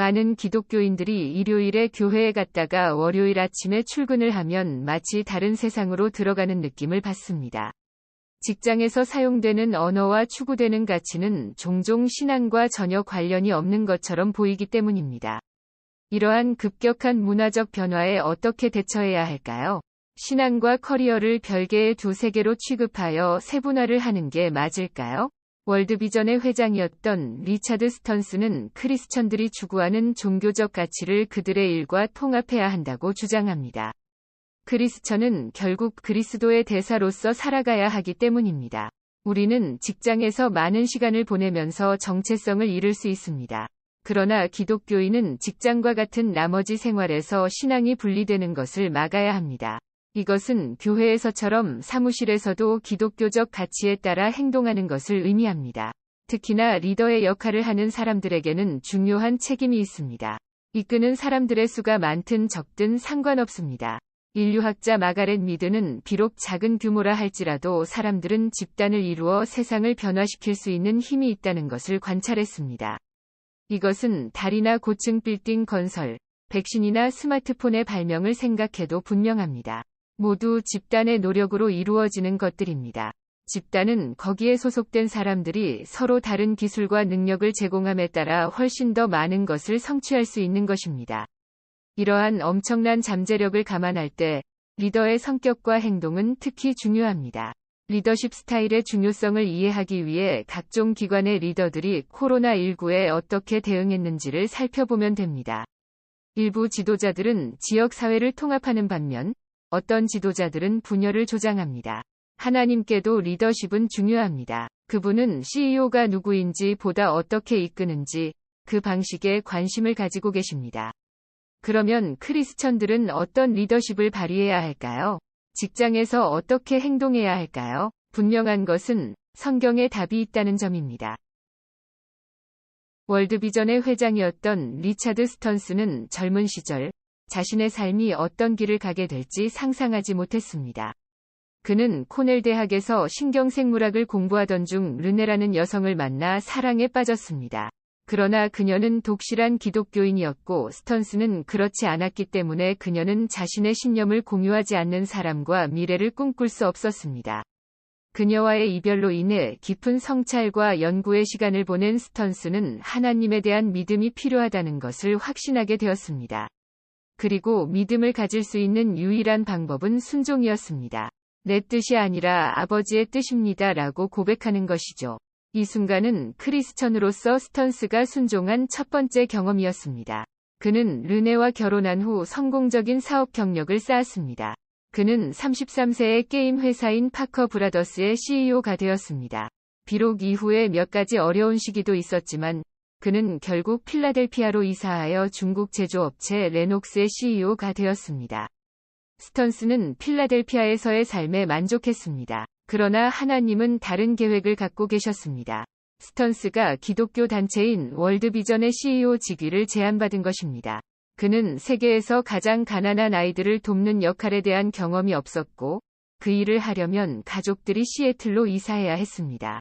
많은 기독교인들이 일요일에 교회에 갔다가 월요일 아침에 출근을 하면 마치 다른 세상으로 들어가는 느낌을 받습니다. 직장에서 사용되는 언어와 추구되는 가치는 종종 신앙과 전혀 관련이 없는 것처럼 보이기 때문입니다. 이러한 급격한 문화적 변화에 어떻게 대처해야 할까요? 신앙과 커리어를 별개의 두 세계로 취급하여 세분화를 하는 게 맞을까요? 월드비전의 회장이었던 리차드 스턴스는 크리스천들이 추구하는 종교적 가치를 그들의 일과 통합해야 한다고 주장합니다. 크리스천은 결국 그리스도의 대사로서 살아가야 하기 때문입니다. 우리는 직장에서 많은 시간을 보내면서 정체성을 잃을 수 있습니다. 그러나 기독교인은 직장과 같은 나머지 생활에서 신앙이 분리되는 것을 막아야 합니다. 이것은 교회에서처럼 사무실에서도 기독교적 가치에 따라 행동하는 것을 의미합니다. 특히나 리더의 역할을 하는 사람들에게는 중요한 책임이 있습니다. 이끄는 사람들의 수가 많든 적든 상관없습니다. 인류학자 마가렛 미드는 비록 작은 규모라 할지라도 사람들은 집단을 이루어 세상을 변화시킬 수 있는 힘이 있다는 것을 관찰했습니다. 이것은 다리나 고층 빌딩 건설, 백신이나 스마트폰의 발명을 생각해도 분명합니다. 모두 집단의 노력으로 이루어지는 것들입니다. 집단은 거기에 소속된 사람들이 서로 다른 기술과 능력을 제공함에 따라 훨씬 더 많은 것을 성취할 수 있는 것입니다. 이러한 엄청난 잠재력을 감안할 때 리더의 성격과 행동은 특히 중요합니다. 리더십 스타일의 중요성을 이해하기 위해 각종 기관의 리더들이 코로나19에 어떻게 대응했는지를 살펴보면 됩니다. 일부 지도자들은 지역사회를 통합하는 반면 어떤 지도자들은 분열을 조장합니다. 하나님께도 리더십은 중요합니다. 그분은 CEO가 누구인지 보다 어떻게 이끄는지 그 방식에 관심을 가지고 계십니다. 그러면 크리스천들은 어떤 리더십을 발휘해야 할까요? 직장에서 어떻게 행동해야 할까요? 분명한 것은 성경에 답이 있다는 점입니다. 월드비전의 회장이었던 리차드 스턴스는 젊은 시절 자신의 삶이 어떤 길을 가게 될지 상상하지 못했습니다. 그는 코넬 대학에서 신경생물학을 공부하던 중 르네라는 여성을 만나 사랑에 빠졌습니다. 그러나 그녀는 독실한 기독교인이었고 스턴스는 그렇지 않았기 때문에 그녀는 자신의 신념을 공유하지 않는 사람과 미래를 꿈꿀 수 없었습니다. 그녀와의 이별로 인해 깊은 성찰과 연구의 시간을 보낸 스턴스는 하나님에 대한 믿음이 필요하다는 것을 확신하게 되었습니다. 그리고 믿음을 가질 수 있는 유일한 방법은 순종이었습니다. 내 뜻이 아니라 아버지의 뜻입니다 라고 고백하는 것이죠. 이 순간은 크리스천으로서 스턴스가 순종한 첫 번째 경험이었습니다. 그는 르네와 결혼한 후 성공적인 사업 경력을 쌓았습니다. 그는 33세의 게임 회사인 파커 브라더스의 CEO가 되었습니다. 비록 이후에 몇 가지 어려운 시기도 있었지만 그는 결국 필라델피아로 이사하여 중국 제조업체 레녹스의 CEO가 되었습니다. 스턴스는 필라델피아에서의 삶에 만족했습니다. 그러나 하나님은 다른 계획을 갖고 계셨습니다. 스턴스가 기독교 단체인 월드비전의 CEO 직위를 제안받은 것입니다. 그는 세계에서 가장 가난한 아이들을 돕는 역할에 대한 경험이 없었고, 그 일을 하려면 가족들이 시애틀로 이사해야 했습니다.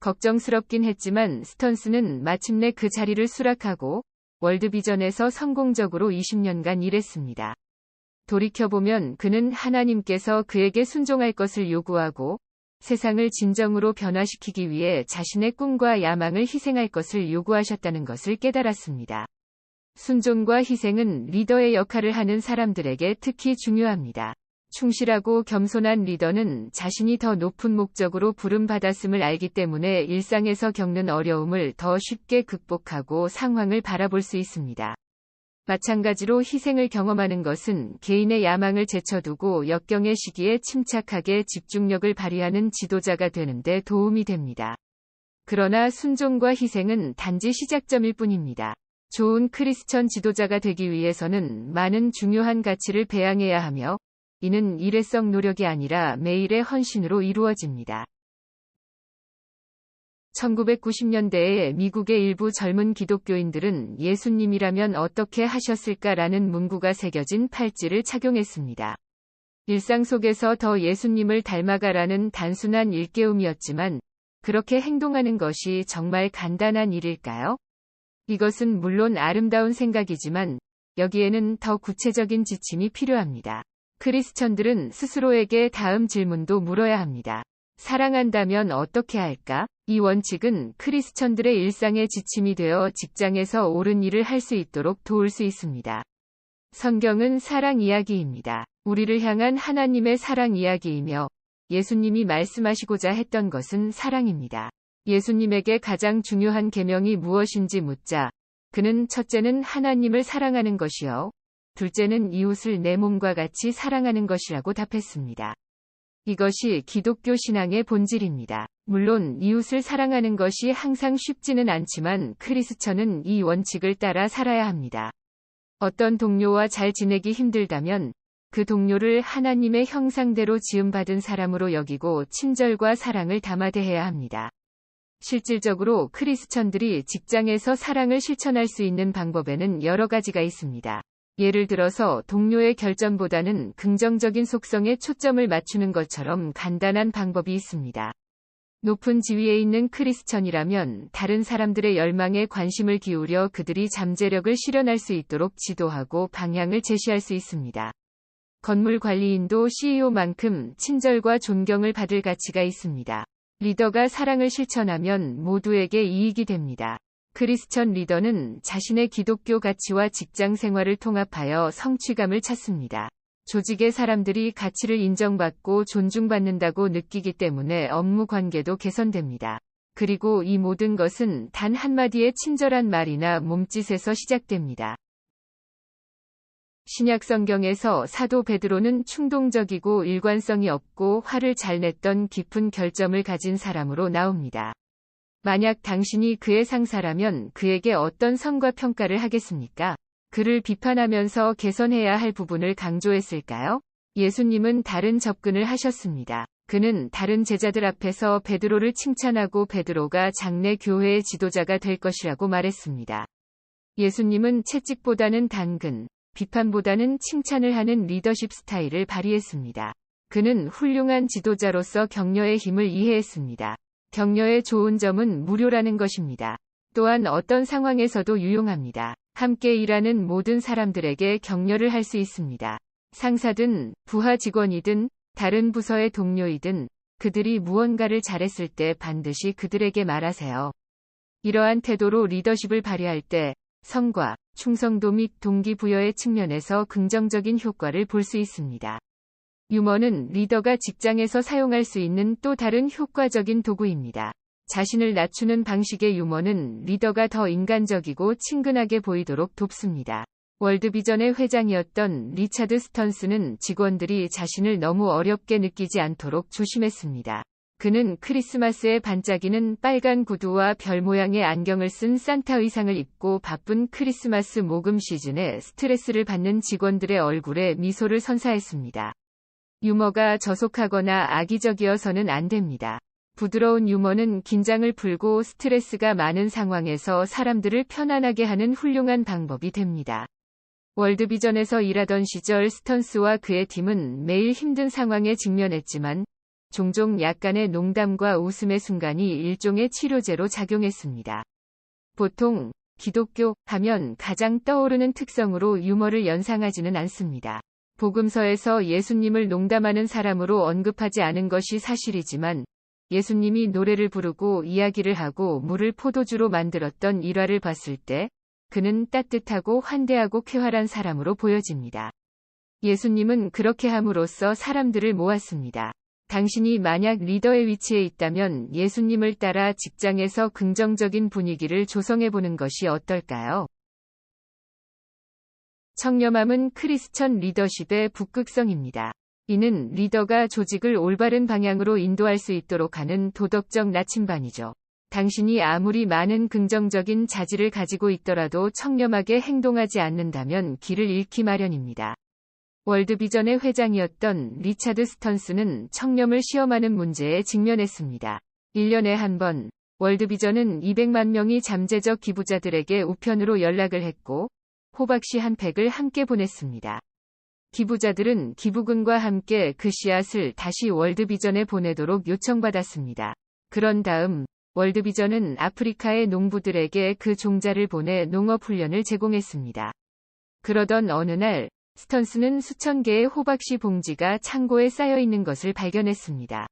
걱정스럽긴 했지만 스턴스는 마침내 그 자리를 수락하고 월드비전에서 성공적으로 20년간 일했습니다. 돌이켜보면 그는 하나님께서 그에게 순종할 것을 요구하고 세상을 진정으로 변화시키기 위해 자신의 꿈과 야망을 희생할 것을 요구하셨다는 것을 깨달았습니다. 순종과 희생은 리더의 역할을 하는 사람들에게 특히 중요합니다. 충실하고 겸손한 리더는 자신이 더 높은 목적으로 부름받았음을 알기 때문에 일상에서 겪는 어려움을 더 쉽게 극복하고 상황을 바라볼 수 있습니다. 마찬가지로 희생을 경험하는 것은 개인의 야망을 제쳐두고 역경의 시기에 침착하게 집중력을 발휘하는 지도자가 되는데 도움이 됩니다. 그러나 순종과 희생은 단지 시작점일 뿐입니다. 좋은 크리스천 지도자가 되기 위해서는 많은 중요한 가치를 배양해야 하며 이는 일회성 노력이 아니라 매일의 헌신으로 이루어집니다. 1990년대에 미국의 일부 젊은 기독교인들은 예수님이라면 어떻게 하셨을까라는 문구가 새겨진 팔찌를 착용했습니다. 일상 속에서 더 예수님을 닮아가라는 단순한 일깨움이었지만 그렇게 행동하는 것이 정말 간단한 일일까요? 이것은 물론 아름다운 생각이지만 여기에는 더 구체적인 지침이 필요합니다. 크리스천들은 스스로에게 다음 질문도 물어야 합니다. 사랑한다면 어떻게 할까? 이 원칙은 크리스천들의 일상의 지침이 되어 직장에서 옳은 일을 할 수 있도록 도울 수 있습니다. 성경은 사랑 이야기입니다. 우리를 향한 하나님의 사랑 이야기이며 예수님이 말씀하시고자 했던 것은 사랑입니다. 예수님에게 가장 중요한 계명이 무엇인지 묻자 그는 첫째는 하나님을 사랑하는 것이요. 둘째는 이웃을 내 몸과 같이 사랑하는 것이라고 답했습니다. 이것이 기독교 신앙의 본질입니다. 물론 이웃을 사랑하는 것이 항상 쉽지는 않지만 크리스천은 이 원칙을 따라 살아야 합니다. 어떤 동료와 잘 지내기 힘들다면 그 동료를 하나님의 형상대로 지음받은 사람으로 여기고 친절과 사랑을 담아 대해야 합니다. 실질적으로 크리스천들이 직장에서 사랑을 실천할 수 있는 방법에는 여러 가지가 있습니다. 예를 들어서 동료의 결점보다는 긍정적인 속성에 초점을 맞추는 것처럼 간단한 방법이 있습니다. 높은 지위에 있는 크리스천이라면 다른 사람들의 열망에 관심을 기울여 그들이 잠재력을 실현할 수 있도록 지도하고 방향을 제시할 수 있습니다. 건물 관리인도 CEO만큼 친절과 존경을 받을 가치가 있습니다. 리더가 사랑을 실천하면 모두에게 이익이 됩니다. 크리스천 리더는 자신의 기독교 가치와 직장 생활을 통합하여 성취감을 찾습니다. 조직의 사람들이 가치를 인정받고 존중받는다고 느끼기 때문에 업무 관계도 개선됩니다. 그리고 이 모든 것은 단 한마디의 친절한 말이나 몸짓에서 시작됩니다. 신약 성경에서 사도 베드로는 충동적이고 일관성이 없고 화를 잘 냈던 깊은 결점을 가진 사람으로 나옵니다. 만약 당신이 그의 상사라면 그에게 어떤 성과 평가를 하겠습니까? 그를 비판하면서 개선해야 할 부분을 강조했을까요? 예수님은 다른 접근을 하셨습니다. 그는 다른 제자들 앞에서 베드로를 칭찬하고 베드로가 장래 교회의 지도자가 될 것이라고 말했습니다. 예수님은 채찍보다는 당근, 비판보다는 칭찬을 하는 리더십 스타일을 발휘했습니다. 그는 훌륭한 지도자로서 격려의 힘을 이해했습니다. 격려의 좋은 점은 무료라는 것입니다. 또한 어떤 상황에서도 유용합니다. 함께 일하는 모든 사람들에게 격려를 할 수 있습니다. 상사든 부하 직원이든 다른 부서의 동료이든 그들이 무언가를 잘했을 때 반드시 그들에게 말하세요. 이러한 태도로 리더십을 발휘할 때 성과, 충성도 및 동기부여의 측면에서 긍정적인 효과를 볼 수 있습니다. 유머는 리더가 직장에서 사용할 수 있는 또 다른 효과적인 도구입니다. 자신을 낮추는 방식의 유머는 리더가 더 인간적이고 친근하게 보이도록 돕습니다. 월드비전의 회장이었던 리차드 스턴스는 직원들이 자신을 너무 어렵게 느끼지 않도록 조심했습니다. 그는 크리스마스에 반짝이는 빨간 구두와 별 모양의 안경을 쓴 산타 의상을 입고 바쁜 크리스마스 모금 시즌에 스트레스를 받는 직원들의 얼굴에 미소를 선사했습니다. 유머가 저속하거나 악의적이어서는 안 됩니다. 부드러운 유머는 긴장을 풀고 스트레스가 많은 상황에서 사람들을 편안하게 하는 훌륭한 방법이 됩니다. 월드비전에서 일하던 시절 스턴스와 그의 팀은 매일 힘든 상황에 직면했지만 종종 약간의 농담과 웃음의 순간이 일종의 치료제로 작용했습니다. 보통 기독교 하면 가장 떠오르는 특성으로 유머를 연상하지는 않습니다. 복음서에서 예수님을 농담하는 사람으로 언급하지 않은 것이 사실이지만 예수님이 노래를 부르고 이야기를 하고 물을 포도주로 만들었던 일화를 봤을 때 그는 따뜻하고 환대하고 쾌활한 사람으로 보여집니다. 예수님은 그렇게 함으로써 사람들을 모았습니다. 당신이 만약 리더의 위치에 있다면 예수님을 따라 직장에서 긍정적인 분위기를 조성해 보는 것이 어떨까요? 청렴함은 크리스천 리더십의 북극성입니다. 이는 리더가 조직을 올바른 방향으로 인도할 수 있도록 하는 도덕적 나침반이죠. 당신이 아무리 많은 긍정적인 자질을 가지고 있더라도 청렴하게 행동하지 않는다면 길을 잃기 마련입니다. 월드비전의 회장이었던 리차드 스턴스는 청렴을 시험하는 문제에 직면했습니다. 1년에 한 번, 월드비전은 200만 명이 잠재적 기부자들에게 우편으로 연락을 했고, 호박씨 한 팩을 함께 보냈습니다. 기부자들은 기부금과 함께 그 씨앗을 다시 월드비전에 보내도록 요청받았습니다. 그런 다음 월드비전은 아프리카의 농부들에게 그 종자를 보내 농업 훈련을 제공했습니다. 그러던 어느 날, 스턴스는 수천 개의 호박씨 봉지가 창고에 쌓여 있는 것을 발견했습니다.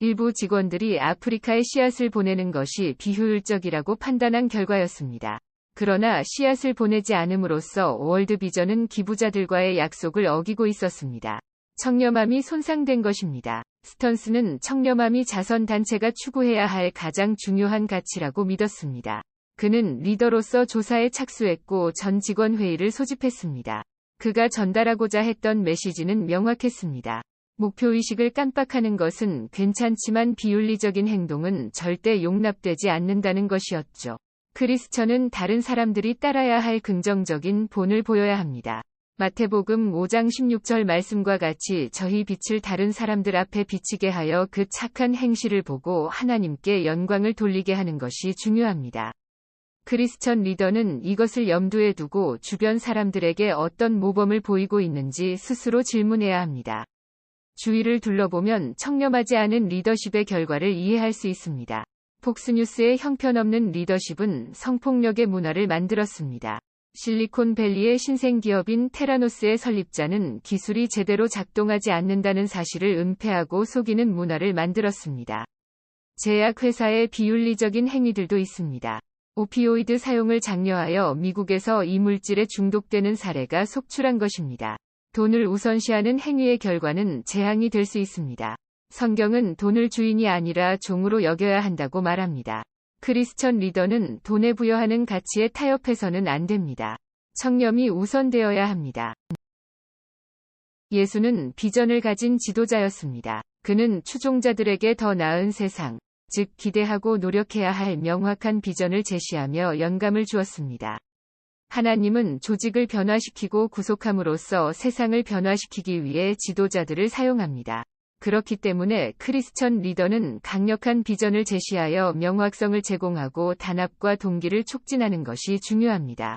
일부 직원들이 아프리카에 씨앗을 보내는 것이 비효율적이라고 판단한 결과였습니다. 그러나 씨앗을 보내지 않음으로써 월드비전은 기부자들과의 약속을 어기고 있었습니다. 청렴함이 손상된 것입니다. 스턴스는 청렴함이 자선단체가 추구해야 할 가장 중요한 가치라고 믿었습니다. 그는 리더로서 조사에 착수했고 전 직원 회의를 소집했습니다. 그가 전달하고자 했던 메시지는 명확했습니다. 목표의식을 깜빡하는 것은 괜찮지만 비윤리적인 행동은 절대 용납되지 않는다는 것이었죠. 크리스천은 다른 사람들이 따라야 할 긍정적인 본을 보여야 합니다. 마태복음 5장 16절 말씀과 같이 저희 빛을 다른 사람들 앞에 비치게 하여 그 착한 행실을 보고 하나님께 영광을 돌리게 하는 것이 중요합니다. 크리스천 리더는 이것을 염두에 두고 주변 사람들에게 어떤 모범을 보이고 있는지 스스로 질문해야 합니다. 주위를 둘러보면 청렴하지 않은 리더십의 결과를 이해할 수 있습니다. 폭스뉴스의 형편없는 리더십은 성폭력의 문화를 만들었습니다. 실리콘밸리의 신생 기업인 테라노스의 설립자는 기술이 제대로 작동하지 않는다는 사실을 은폐하고 속이는 문화를 만들었습니다. 제약회사의 비윤리적인 행위들도 있습니다. 오피오이드 사용을 장려하여 미국에서 이 물질에 중독되는 사례가 속출한 것입니다. 돈을 우선시하는 행위의 결과는 재앙이 될 수 있습니다. 성경은 돈을 주인이 아니라 종으로 여겨야 한다고 말합니다. 크리스천 리더는 돈에 부여하는 가치에 타협해서는 안 됩니다. 청렴이 우선되어야 합니다. 예수는 비전을 가진 지도자였습니다. 그는 추종자들에게 더 나은 세상, 즉 기대하고 노력해야 할 명확한 비전을 제시하며 영감을 주었습니다. 하나님은 조직을 변화시키고 구속함으로써 세상을 변화시키기 위해 지도자들을 사용합니다. 그렇기 때문에 크리스천 리더는 강력한 비전을 제시하여 명확성을 제공하고 단합과 동기를 촉진하는 것이 중요합니다.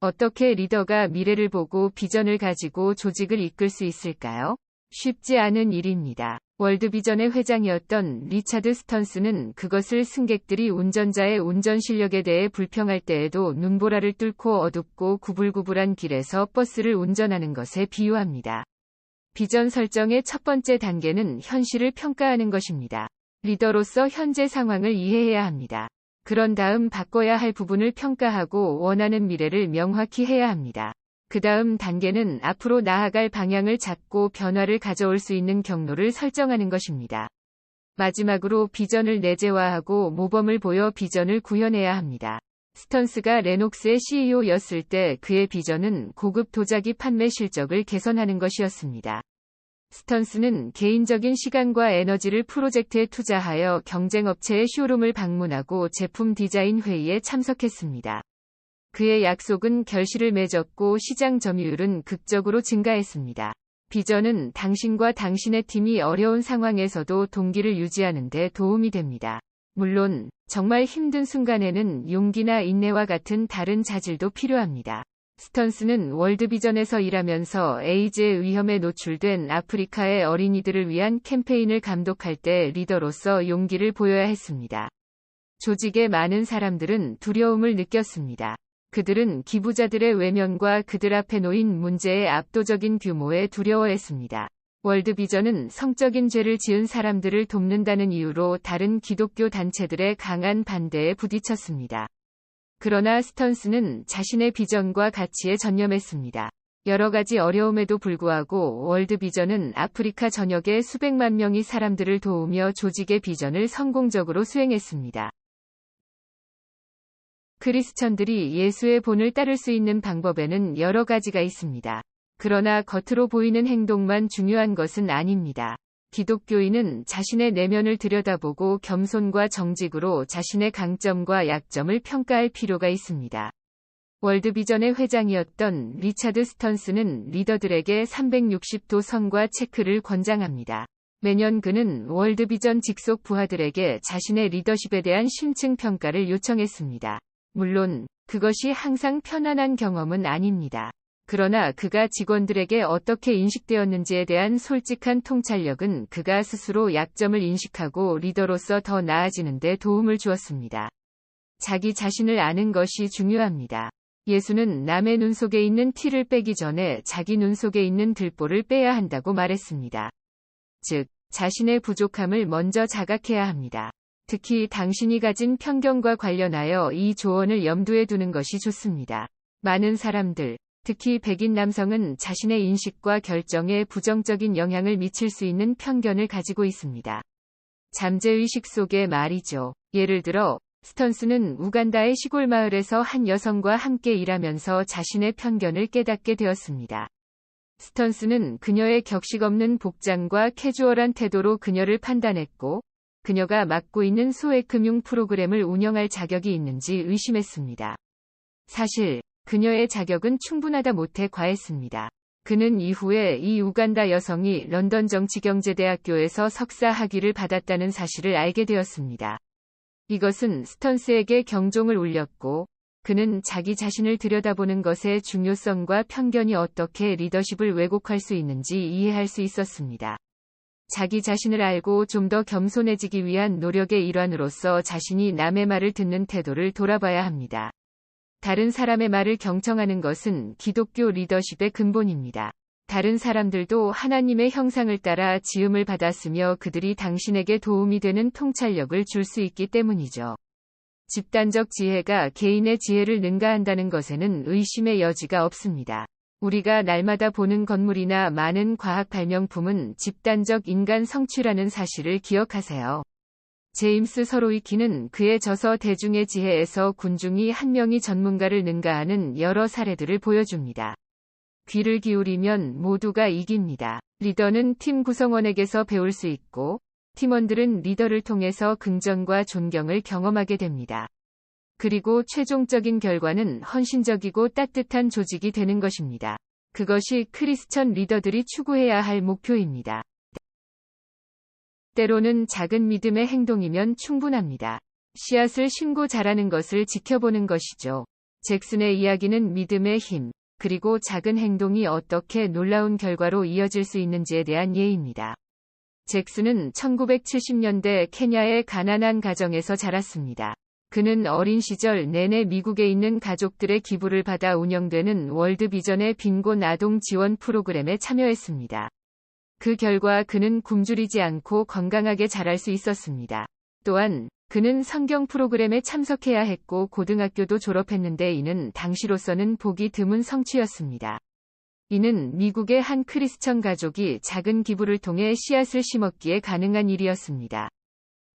어떻게 리더가 미래를 보고 비전을 가지고 조직을 이끌 수 있을까요? 쉽지 않은 일입니다. 월드비전의 회장이었던 리차드 스턴스는 그것을 승객들이 운전자의 운전 실력에 대해 불평할 때에도 눈보라를 뚫고 어둡고 구불구불한 길에서 버스를 운전하는 것에 비유합니다. 비전 설정의 첫 번째 단계는 현실을 평가하는 것입니다. 리더로서 현재 상황을 이해해야 합니다. 그런 다음 바꿔야 할 부분을 평가하고 원하는 미래를 명확히 해야 합니다. 그 다음 단계는 앞으로 나아갈 방향을 잡고 변화를 가져올 수 있는 경로를 설정하는 것입니다. 마지막으로 비전을 내재화하고 모범을 보여 비전을 구현해야 합니다. 스턴스가 레녹스의 CEO였을 때 그의 비전은 고급 도자기 판매 실적을 개선하는 것이었습니다. 스턴스는 개인적인 시간과 에너지를 프로젝트에 투자하여 경쟁업체의 쇼룸을 방문하고 제품 디자인 회의에 참석했습니다. 그의 약속은 결실을 맺었고 시장 점유율은 극적으로 증가했습니다. 비전은 당신과 당신의 팀이 어려운 상황에서도 동기를 유지하는 데 도움이 됩니다. 물론, 정말 힘든 순간에는 용기나 인내와 같은 다른 자질도 필요합니다. 스턴스는 월드비전에서 일하면서 에이즈의 위험에 노출된 아프리카의 어린이들을 위한 캠페인을 감독할 때 리더로서 용기를 보여야 했습니다. 조직의 많은 사람들은 두려움을 느꼈습니다. 그들은 기부자들의 외면과 그들 앞에 놓인 문제의 압도적인 규모에 두려워했습니다. 월드비전은 성적인 죄를 지은 사람들을 돕는다는 이유로 다른 기독교 단체들의 강한 반대에 부딪혔습니다. 그러나 스턴스는 자신의 비전과 가치에 전념했습니다. 여러 가지 어려움에도 불구하고 월드비전은 아프리카 전역의 수백만 명의 사람들을 도우며 조직의 비전을 성공적으로 수행했습니다. 크리스천들이 예수의 본을 따를 수 있는 방법에는 여러 가지가 있습니다. 그러나 겉으로 보이는 행동만 중요한 것은 아닙니다. 기독교인은 자신의 내면을 들여다보고 겸손과 정직으로 자신의 강점과 약점을 평가할 필요가 있습니다. 월드비전의 회장이었던 리차드 스턴스는 리더들에게 360도 선과 체크를 권장합니다. 매년 그는 월드비전 직속 부하들에게 자신의 리더십에 대한 심층 평가를 요청했습니다. 물론, 그것이 항상 편안한 경험은 아닙니다. 그러나 그가 직원들에게 어떻게 인식되었는지에 대한 솔직한 통찰력은 그가 스스로 약점을 인식하고 리더로서 더 나아지는 데 도움을 주었습니다. 자기 자신을 아는 것이 중요합니다. 예수는 남의 눈 속에 있는 티를 빼기 전에 자기 눈 속에 있는 들보를 빼야 한다고 말했습니다. 즉, 자신의 부족함을 먼저 자각해야 합니다. 특히 당신이 가진 편견과 관련하여 이 조언을 염두에 두는 것이 좋습니다. 많은 사람들, 특히 백인 남성은 자신의 인식과 결정에 부정적인 영향을 미칠 수 있는 편견을 가지고 있습니다. 잠재의식 속의 말이죠. 예를 들어, 스턴스는 우간다의 시골 마을에서 한 여성과 함께 일하면서 자신의 편견을 깨닫게 되었습니다. 스턴스는 그녀의 격식 없는 복장과 캐주얼한 태도로 그녀를 판단했고, 그녀가 맡고 있는 소액 금융 프로그램을 운영할 자격이 있는지 의심했습니다. 사실, 그녀의 자격은 충분하다 못해 과했습니다. 그는 이후에 이 우간다 여성이 런던 정치경제대학교에서 석사 학위를 받았다는 사실을 알게 되었습니다. 이것은 스턴스에게 경종을 울렸고, 그는 자기 자신을 들여다보는 것의 중요성과 편견이 어떻게 리더십을 왜곡할 수 있는지 이해할 수 있었습니다. 자기 자신을 알고 좀 더 겸손해지기 위한 노력의 일환으로서 자신이 남의 말을 듣는 태도를 돌아봐야 합니다. 다른 사람의 말을 경청하는 것은 기독교 리더십의 근본입니다. 다른 사람들도 하나님의 형상을 따라 지음을 받았으며 그들이 당신에게 도움이 되는 통찰력을 줄 수 있기 때문이죠. 집단적 지혜가 개인의 지혜를 능가한다는 것에는 의심의 여지가 없습니다. 우리가 날마다 보는 건물이나 많은 과학 발명품은 집단적 인간 성취라는 사실을 기억하세요. 제임스 서로이키는 그의 저서 대중의 지혜에서 군중이 한 명이 전문가를 능가하는 여러 사례들을 보여줍니다. 귀를 기울이면 모두가 이깁니다. 리더는 팀 구성원에게서 배울 수 있고, 팀원들은 리더를 통해서 긍정과 존경을 경험하게 됩니다. 그리고 최종적인 결과는 헌신적이고 따뜻한 조직이 되는 것입니다. 그것이 크리스천 리더들이 추구해야 할 목표입니다. 때로는 작은 믿음의 행동이면 충분합니다. 씨앗을 심고 자라는 것을 지켜보는 것이죠. 잭슨의 이야기는 믿음의 힘, 그리고 작은 행동이 어떻게 놀라운 결과로 이어질 수 있는지에 대한 예입니다. 잭슨은 1970년대 케냐의 가난한 가정에서 자랐습니다. 그는 어린 시절 내내 미국에 있는 가족들의 기부를 받아 운영되는 월드비전의 빈곤 아동 지원 프로그램에 참여했습니다. 그 결과 그는 굶주리지 않고 건강하게 자랄 수 있었습니다. 또한 그는 성경 프로그램에 참석해야 했고 고등학교도 졸업했는데 이는 당시로서는 보기 드문 성취였습니다. 이는 미국의 한 크리스천 가족이 작은 기부를 통해 씨앗을 심었기에 가능한 일이었습니다.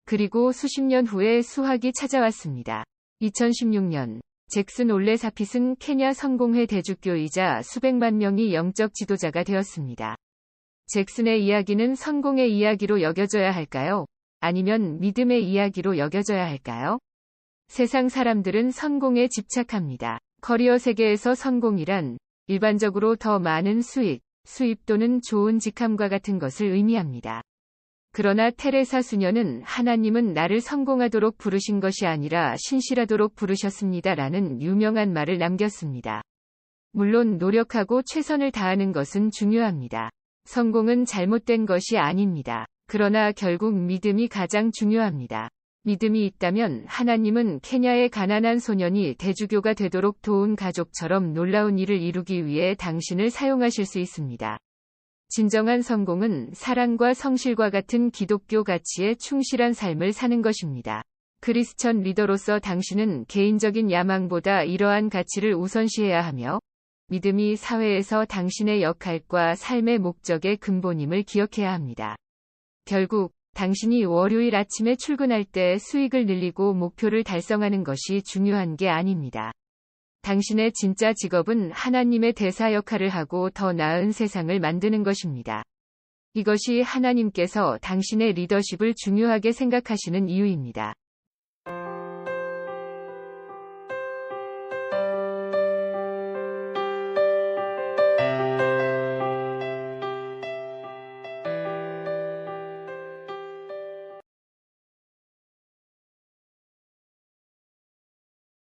그리고 수십 년 후에 수학이 찾아왔습니다. 2016년 잭슨 올레 사핏은 케냐 성공회 대주교이자 수백만 명이 영적 지도자가 되었습니다. 잭슨의 이야기는 성공의 이야기로 여겨져야 할까요? 아니면 믿음의 이야기로 여겨져야 할까요? 세상 사람들은 성공에 집착합니다. 커리어 세계에서 성공이란 일반적으로 더 많은 수익, 수입 또는 좋은 직함과 같은 것을 의미합니다. 그러나 테레사 수녀는 하나님은 나를 성공하도록 부르신 것이 아니라 신실하도록 부르셨습니다라는 유명한 말을 남겼습니다. 물론 노력하고 최선을 다하는 것은 중요합니다. 성공은 잘못된 것이 아닙니다. 그러나 결국 믿음이 가장 중요합니다. 믿음이 있다면 하나님은 케냐의 가난한 소년이 대주교가 되도록 도운 가족처럼 놀라운 일을 이루기 위해 당신을 사용하실 수 있습니다. 진정한 성공은 사랑과 성실과 같은 기독교 가치에 충실한 삶을 사는 것입니다. 크리스천 리더로서 당신은 개인적인 야망보다 이러한 가치를 우선시해야 하며 믿음이 사회에서 당신의 역할과 삶의 목적의 근본임을 기억해야 합니다. 결국 당신이 월요일 아침에 출근할 때 수익을 늘리고 목표를 달성하는 것이 중요한 게 아닙니다. 당신의 진짜 직업은 하나님의 대사 역할을 하고 더 나은 세상을 만드는 것입니다. 이것이 하나님께서 당신의 리더십을 중요하게 생각하시는 이유입니다.